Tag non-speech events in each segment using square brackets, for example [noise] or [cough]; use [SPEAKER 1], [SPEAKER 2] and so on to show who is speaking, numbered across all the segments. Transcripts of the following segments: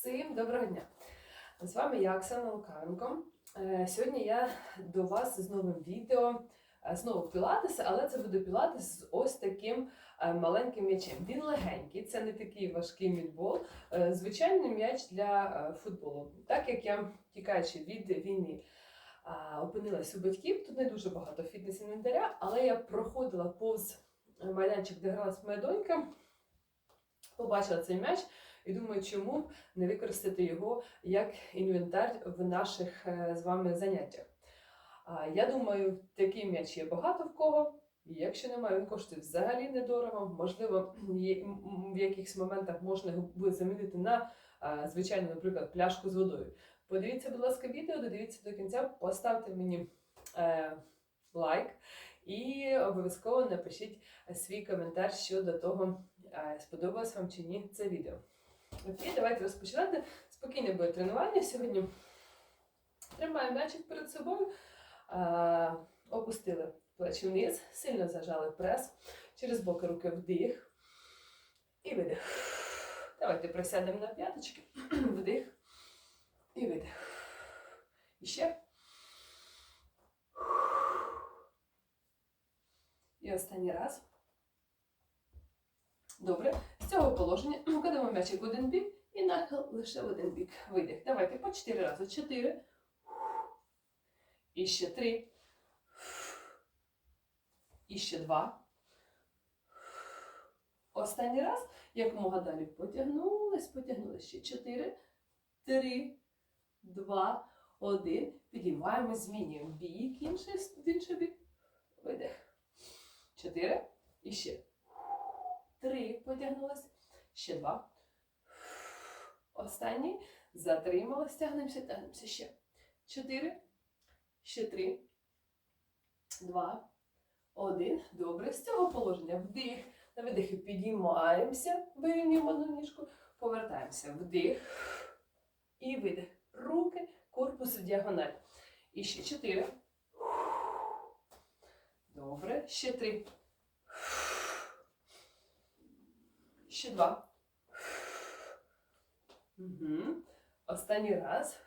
[SPEAKER 1] Всім доброго дня! З вами я, Оксана Лукавенко. Е, Сьогодні я до вас з новим відео. Е, Знову пілатес, але це буде пілатес з ось таким е, маленьким м'ячем. Він легенький, це не такий важкий мідбол, звичайний м'яч для футболу. Так як я, тікаючи від війни, опинилась у батьків, тут не дуже багато фітнес-інвентаря, але я проходила повз майданчик, де гралась моя донька, побачила цей м'яч. І думаю, чому не використати його як інвентар в наших е, з вами заняттях. Я думаю, такий м'яч є багато в кого. І якщо немає, він коштує взагалі недорого. Можливо, в якихось моментах можна буде замінити на звичайну, наприклад, пляшку з водою. Подивіться, будь ласка, відео, додивіться до кінця, поставте мені е, лайк і обов'язково напишіть свій коментар щодо того, е, сподобалось вам чи ні це відео. Окей, давайте розпочинати. Спокійне буде тренування сьогодні. Тримаємо м'ячик перед собою, а, опустили плечі вниз, сильно зажали прес, через боки руки вдих і видих. Давайте присядемо на п'яточки, [clears throat] вдих і видих. І ще. І останній раз. Добре. З цього положення [clears throat] кладемо м'ячик в один бік і нахил лише в один бік. Видих. Давайте по 4 рази. 4. І ще 3. І ще 2. Останній раз. Якомога далі потягнулись, потягнулись. Ще 4, 3, 2, 1. Підіймаємо, змінюємо бік, інший, інший бік. Видих. 4. І ще. Три потягнулись. Ще два. Останній. Затрималась. Тягнемося, тягнемося ще. Чотири. Ще три. Два. Один. Добре. З цього положення вдих. На видихи підіймаємося. Вирівнюємо одну ніжку. Повертаємося. Вдих. І видих. Руки, корпус в діагональ. І ще чотири. Добре. Ще три. Ще два. Угу. Останній раз.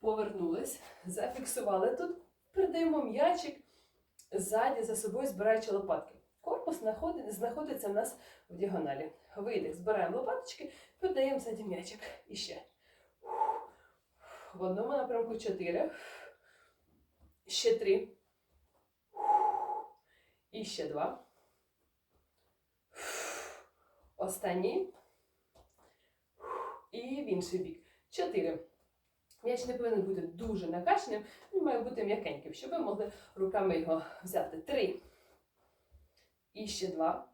[SPEAKER 1] Повернулись, зафіксували тут. Передаємо м'ячик ззаді за собою, збираючи лопатки. Корпус знаходиться в нас в діагоналі. Видих, збираємо лопаточки, передаємо ззаді м'ячик. І ще. В одному напрямку чотири. Ще три. І ще два. Останній. І в інший бік. Чотири. М'яч не повинен бути дуже накачаним, він має бути м'якеньким, щоб ви могли руками його взяти. Три. І ще два.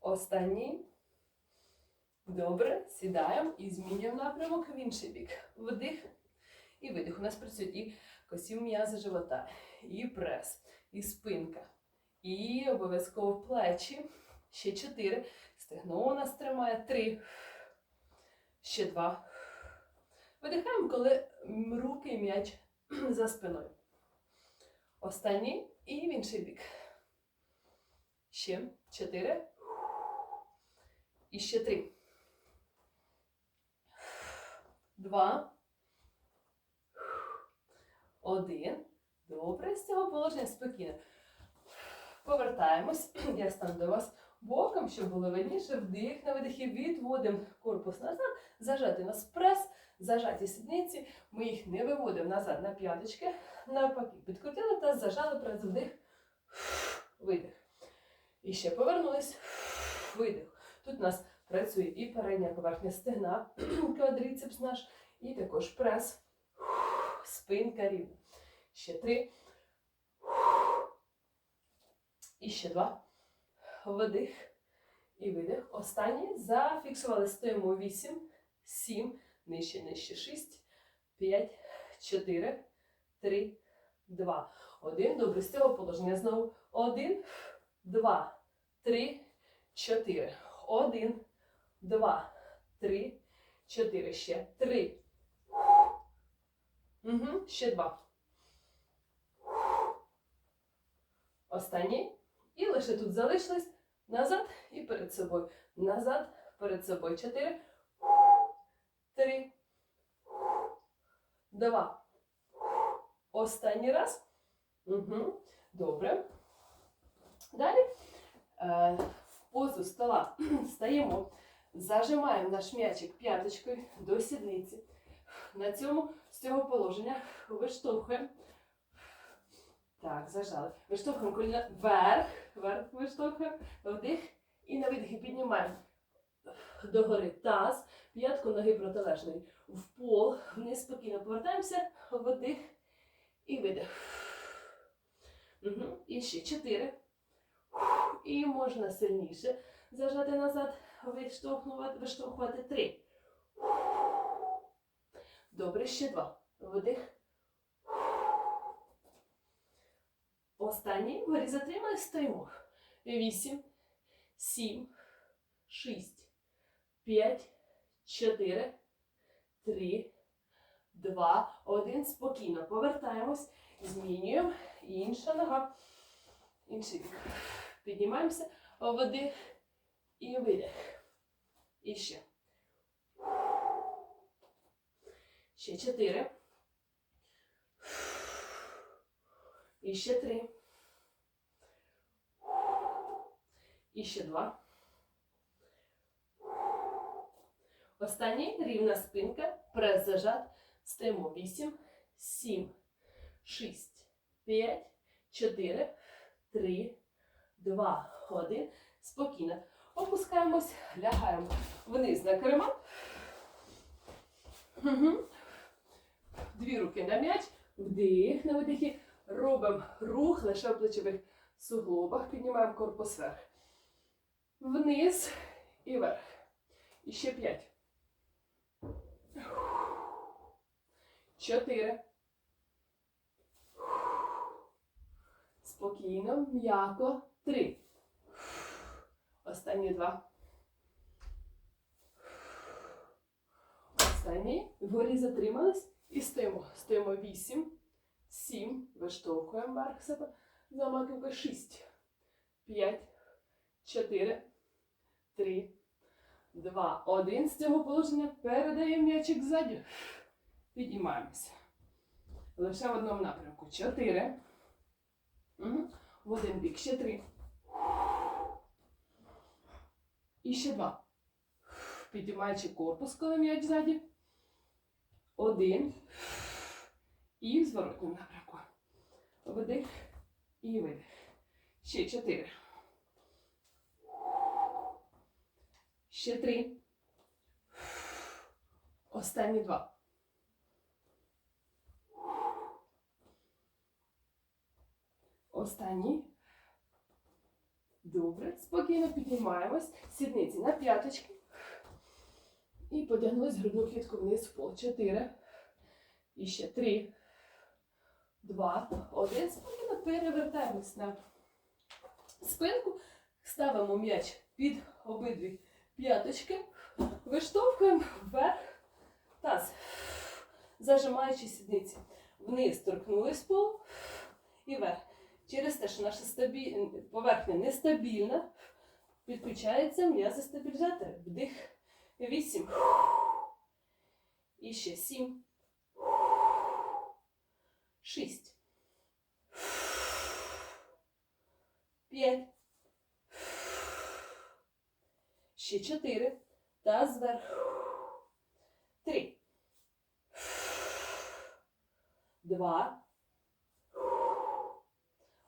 [SPEAKER 1] Останній. Добре. Сідаємо і змінюємо напрямок в інший бік. Вдих і видих. У нас працюють і косі м'язи живота, і прес, і спинка, і обов'язково плечі. Ще чотири. Стегно у нас тримає. Три. Ще два. Видихаємо, коли руки і м'яч [clears throat] за спиною. Останній і в інший бік. Ще чотири. І ще три. Два. Один. Добре, з цього положення спокійно. Повертаємось. [clears throat] Я стану до вас боком, щоб було видніше. Вдих на видихі, відводимо корпус назад, зажати нас прес, зажаті сідниці. Ми їх не виводимо назад на п'яточки. Навпаки, підкрутили та зажали прес вдих, видих. І ще повернулись, видих. Тут у нас працює і передня поверхня стегна, [clears throat] квадріцепс наш, і також прес, спинка рівна. Ще три. І ще два. Вдих і видих. Останній. Зафіксували. Стоїмо у 8, 7, нижче, нижче 6, 5, 4, 3, 2, 1. Добре, з цього положення знову. 1, 2, 3, 4. 1, 2, 3, 4. Ще 3. Угу. Ще 2. Останній. І лише тут залишились назад і перед собою. Назад, перед собою. Чотири. Три. Два. Останній раз. Угу. Добре. Далі е, в позу стола [clears throat] стаємо, зажимаємо наш м'ячик п'яточкою до сідниці. На цьому з цього положення виштовхуємо. Так, зажали. Виштовхуємо коліна вверх, вверх виштовхуємо, вдих і на видихі піднімаємо догори таз, п'ятку ноги протилежної. В пол, вниз спокійно повертаємося, вдих і видих. Угу. І ще чотири. І можна сильніше зажати назад, виштовхувати, виштовхувати три. Добре, ще два. Вдих. Останній. Вгорі затримали, стоїмо. Вісім, сім, шість, п'ять, чотири, три, два, один. Спокійно повертаємось, змінюємо. Інша нога. Інший бік. Піднімаємося. Вдих і видих. І ще. Ще чотири. І ще три. І ще два. Останній рівна спинка, прес зажат. Стоїмо. Вісім, сім, шість, п'ять, чотири, три, два, один. Спокійно. Опускаємось, лягаємо вниз на керма. Угу. Дві руки на м'яч, вдих на видихі. Робимо рух лише в плечових суглобах. Піднімаємо корпус вверх. Вниз і вверх. І ще п'ять. Чотири. Спокійно, м'яко. Три. Останні два. Останній. Вгорі затримались і стоїмо. Стоїмо вісім. Сім. Виштовхуємо вверх себе. За маківкою. Шість. П'ять. Чотири. Три. Два. Один. З цього положення передаємо м'ячик ззаді. Підіймаємося. Лише в одному напрямку. Чотири. В один бік. Ще три. І ще два. Підіймаючи корпус, коли м'яч ззаді. Один. І в зворотньому напрямку. Вдих і видих. Ще чотири. Ще три. Останні два. Останній. Добре. Спокійно піднімаємось. Сідниці на п'яточки. І потягнулись грудну клітку вниз пол. Чотири. І ще три. Два. Один. Спокійно перевертаємось на спинку. Ставимо м'яч під обидві п'яточки. Виштовхуємо вверх. Таз. Зажимаючи сідниці. Вниз торкнулись полу і вверх. Через те, що наша стабіль... поверхня нестабільна, підключається м'язи стабілізатори. Вдих. Вісім. І ще сім. Шість. П'ять. Ще чотири. Таз зверху. Три. Два.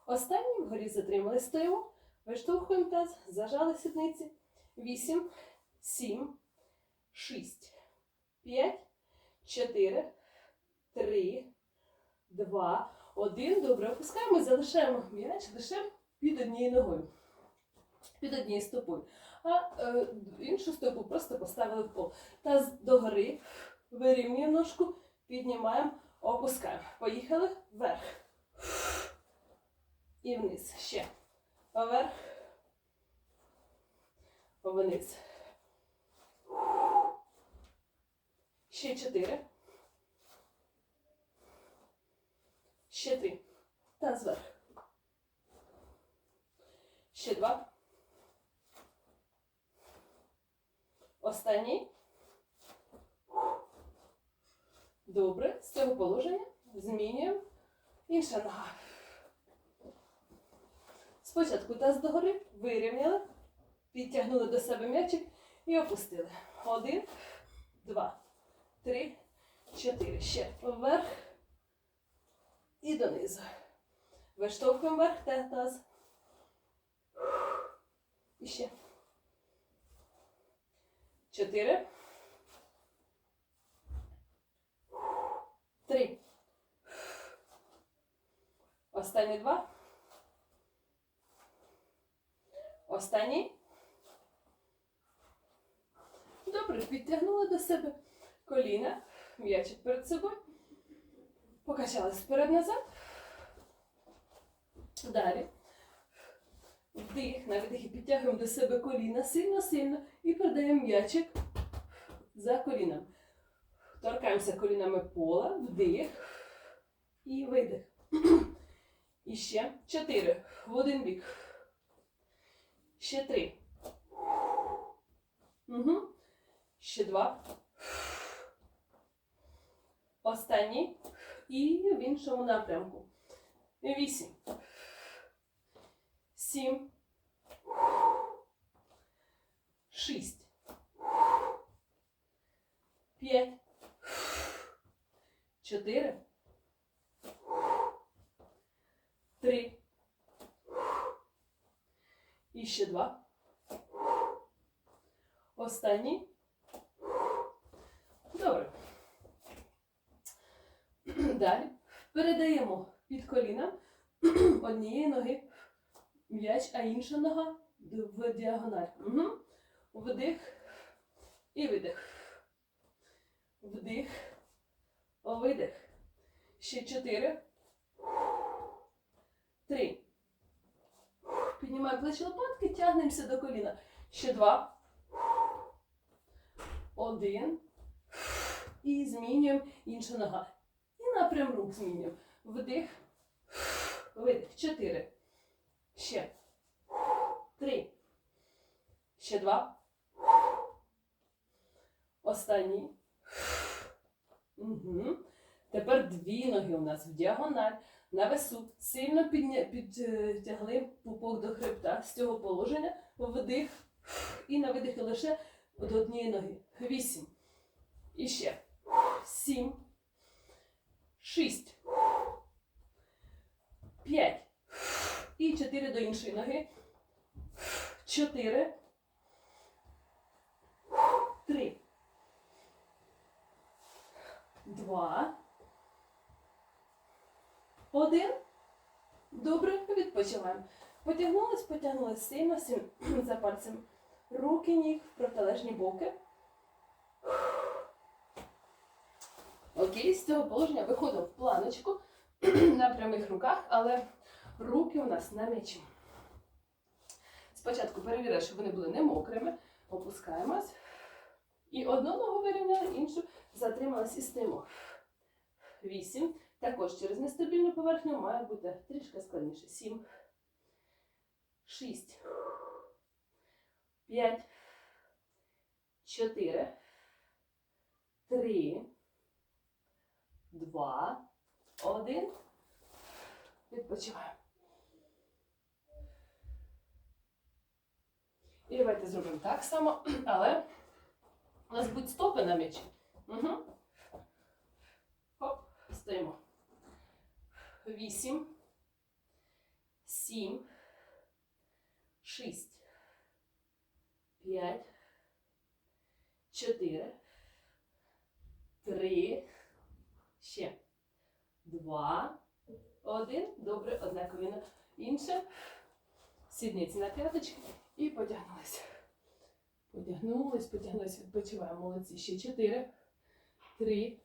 [SPEAKER 1] Останній вгорі затримали стоїмо. Виштовхуємо таз, зажали сідниці. Вісім, сім, шість, п'ять, чотири, три, два, один. Добре, опускаємо, залишаємо м'яч лише під однією ногою. Під однією стопою. А е, іншу стопу просто поставили в пол. Таз догори, вирівнюємо ножку, піднімаємо, опускаємо. Поїхали вверх. І вниз. Ще. Поверх. Вниз. Ще чотири. Ще три. Та зверх. Ще два. Останній. Добре. З цього положення змінюємо. Інша нога. Спочатку таз догори, вирівняли, підтягнули до себе м'ячик і опустили. Один, два, три, чотири. Ще вверх і донизу. Виштовхуємо вверх та таз. І ще. Чотири. Три. Останні два. Останній. Добре, підтягнули до себе коліна, м'ячик перед собою. Покачались вперед-назад. Далі. Вдих, на видихі підтягуємо до себе коліна сильно-сильно і передаємо м'ячик за коліном. Торкаємося колінами пола, вдих і видих. І ще чотири. В один бік. Ще три. Угу. Ще два. Останній. І в іншому напрямку. Вісім. Сім. Шість. П'ять. Чотири. Три. І ще два. Останній. Добре. Далі передаємо під коліна [clears throat] однієї ноги м'яч, а інша нога в діагональ. Угу. Вдих і видих. Вдих. Видих. Ще чотири. Три. Піднімаємо плечі лопатки, тягнемося до коліна. Ще два. Один. І змінюємо інша нога. Напрям рук змінюємо. Вдих. Видих. Чотири. Ще. Три. Ще два. Останній. Угу. Тепер дві ноги у нас в діагональ. На весу. Сильно підня... підтягли пупок до хребта з цього положення. Вдих. І на видихи лише до однієї ноги. Вісім. І ще. Сім. Шість. П'ять. І чотири до іншої ноги. Чотири. Три. Два. Один. Добре, відпочиваємо. Потягнулись, потягнулись сильно, сильно [clears throat] за пальцем. Руки, ніг в протилежні боки. Окей, з цього положення виходимо в планочку [clears throat] на прямих руках, але руки у нас на м'ячі. Спочатку перевіряємо, щоб вони були не мокрими. Опускаємось. І одну ногу вирівняли, іншу затрималась і стоїмо. Вісім. Також через нестабільну поверхню має бути трішки складніше. Сім. Шість. П'ять. Чотири. Три. Два. Один. Відпочиваємо. І давайте зробимо так само, [clears throat] але у нас будуть стопи на м'ячі. Угу. Хоп, стоїмо. Вісім. Сім. Шість. П'ять. Чотири. Три. Ще. Два. Один. Добре, одне коліно. Інше. Сідниці на п'яточки. І потягнулися. Потягнулись, потягнулись, відпочиваємо. Молодці. Ще чотири, три,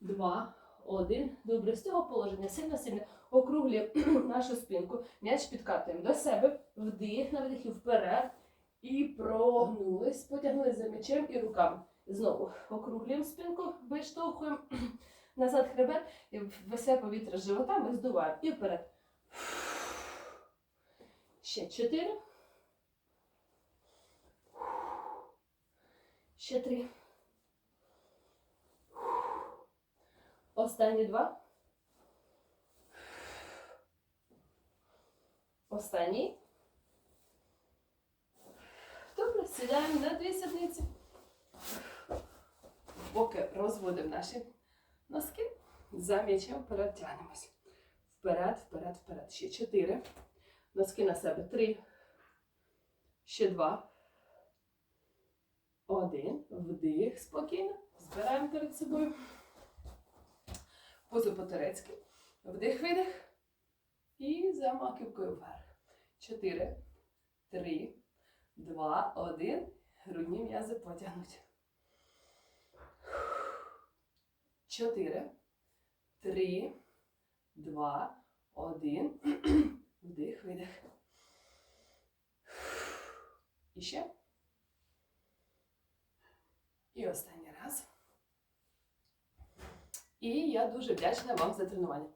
[SPEAKER 1] два, один. Добре, з цього положення сильно-сильно округлюємо [clears throat] нашу спинку. М'яч підкатуємо до себе, вдих на видих і вперед. І прогнулись, потягнулись за м'ячем і руками. Знову округлюємо спинку, виштовхуємо [clears throat] назад хребет і весе повітря з живота, ми здуваємо. І вперед. Ще чотири. Ще три. Останні два. Останній. Добре, сідаємо на дві сідниці. Поки розводимо наші носки, за м'ячем вперед тягнемось. Вперед, вперед, вперед. Ще чотири. Носки на себе. Три. Ще два. Один. Вдих. Спокійно. Збираємо перед собою. Позу по-турецьки. Вдих, видих. І за маківкою вверх. Чотири. Три. Два. Один. Грудні м'язи потягнуть. Чотири. Три. Два. Один. [clears throat] Вдих, видих. І ще. І останній раз. І я дуже вдячна вам за тренування.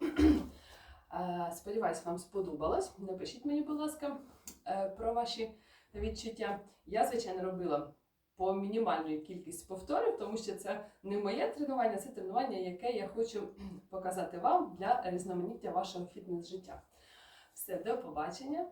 [SPEAKER 1] [clears throat] Сподіваюсь, вам сподобалось. Напишіть мені, будь ласка, е, про ваші відчуття. Я, звичайно, робила по мінімальної кількості повторів, тому що це не моє тренування, це тренування, яке я хочу [clears throat] показати вам для різноманіття вашого фітнес-життя. Все, до побачення.